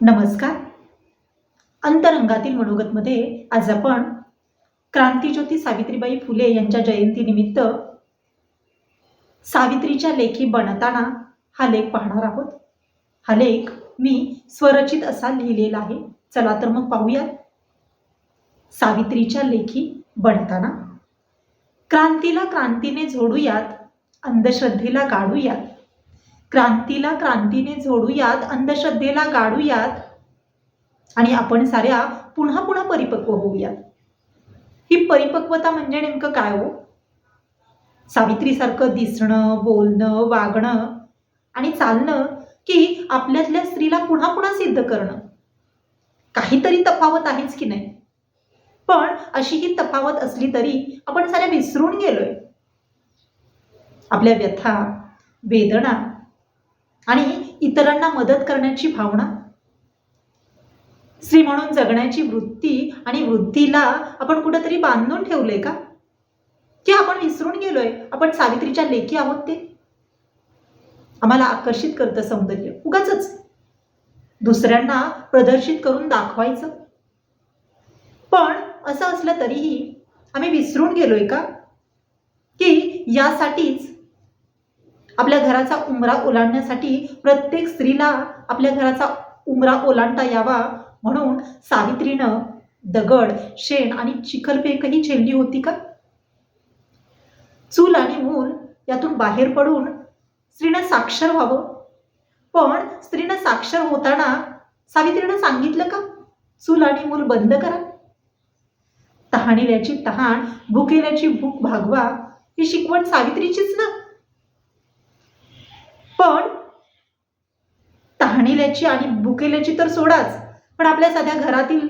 नमस्कार. अंतरंगातील मनोगतमध्ये आज आपण क्रांतीज्योती सावित्रीबाई फुले यांच्या जयंतीनिमित्त सावित्रीच्या लेखी बनताना हा लेख पाहणार आहोत. हा लेख मी स्वरचित असा लिहिलेला आहे. चला तर मग पाहूयात. सावित्रीच्या लेखी बनताना. क्रांतीला क्रांतीने जोडूयात अंधश्रद्धेला काढूयात क्रांतीला क्रांतीने जोडूयात अंधश्रद्धेला गाडूयात. आणि आपण साऱ्या पुन्हा पुन्हा परिपक्व होऊयात. ही परिपक्वता म्हणजे नेमकं काय हो? सावित्रीसारखं दिसणं बोलणं वागणं आणि चालणं की आपल्यातल्या स्त्रीला पुन्हा पुन्हा सिद्ध करणं. काहीतरी तफावत आहेच की नाही? पण अशी ही तफावत असली तरी आपण साऱ्या विसरून गेलोय. आपल्या व्यथा वेदना आणि इतरांना मदत करण्याची भावना? स्त्री म्हणून जगण्याची वृत्ती आणि वृत्तीला आपण कुठंतरी बांधून ठेवलंय का? की आपण विसरून गेलोय? आपण सावित्रीच्या लेखी आहोत ते? आम्हाला आकर्षित करतं सौंदर्य. उगाच दुसऱ्यांना प्रदर्शित करून दाखवायचं. पण असं असलं तरीही आम्ही विसरून गेलोय का? की यासाठीच आपल्या घराचा उमरा ओलांडण्यासाठी प्रत्येक स्त्रीला आपल्या घराचा उमरा ओलांडता यावा म्हणून सावित्रीनं दगड शेण आणि चिखलफेकही झेलली होती का? चूल आणि मूल यातून बाहेर पडून स्त्रीनं साक्षर व्हावं. पण स्त्रीनं साक्षर होताना सावित्रीनं सांगितलं का? चूल आणि मूल बंद करा. तहाणलेल्याची तहान भुकेल्याची भूक भागवा ही शिकवण सावित्रीचीच ना पण तहाणलेल्याची आणि भुकेल्याची तर सोडाच. पण आपल्या साध्या घरातील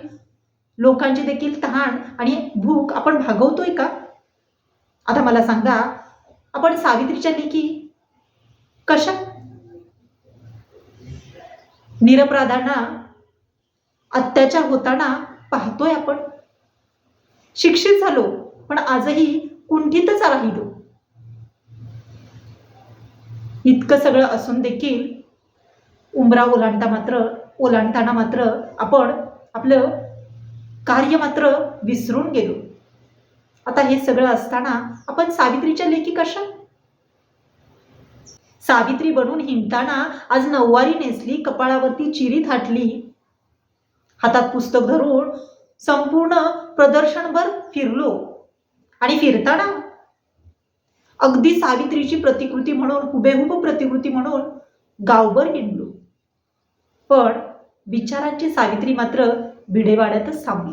लोकांची देखील तहान आणि भूक आपण भागवतोय का? आता मला सांगा आपण सावित्रीच्या लेखी कशा निरपराधांना अत्याचार होताना पाहतोय आपण? शिक्षित झालो पण आजही कुंठितच राहिलो. इतकं सगळं असून देखील उमरा ओलांडता मात्र ओलांडताना मात्र आपण आपलं कार्य मात्र विसरून गेलो. आता हे सगळं असताना आपण सावित्रीच्या लेखी कशा? सावित्री बनून हिंडताना आज नऊवारी नेसली कपाळावरती चिरी थाटली. हातात पुस्तक धरून संपूर्ण प्रदर्शनभर फिरलो. आणि फिरताना अगदी सावित्रीची प्रतिकृती म्हणून हुबेहुब प्रतिकृती म्हणून गावभर हिंडलो. पण विचारांची सावित्री मात्र भिडेवाड्यातच थांबली.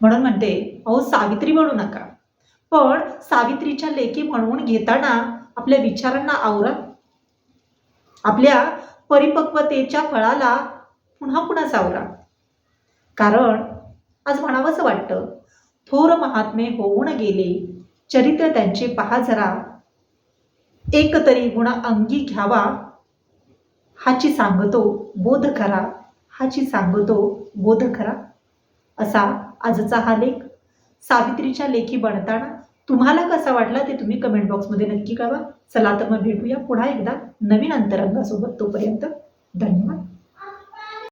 म्हणून म्हणते अहो सावित्री म्हणू नका. पण सावित्रीच्या लेखी म्हणून घेताना आपल्या विचारांना आवरा. आपल्या परिपक्वतेच्या फळाला पुन्हा पुन्हा सावरा. कारण आज म्हणावंसं वाटतं थोर महात्मे होऊन गेले. चरित्र त्यांचे पहा जरा. एकतरी गुण अंगी घ्यावा. हाची सांगतो बोध करा. हाची सांगतो बोध करा. असा आजचा हा लेख. सावित्रीच्या लेखी बनताना तुम्हाला कसा वाटला ते तुम्ही कमेंट बॉक्समध्ये नक्की कळवा. चला तर मग भेटूया पुन्हा एकदा नवीन अंतरंगासोबत तोपर्यंत धन्यवाद.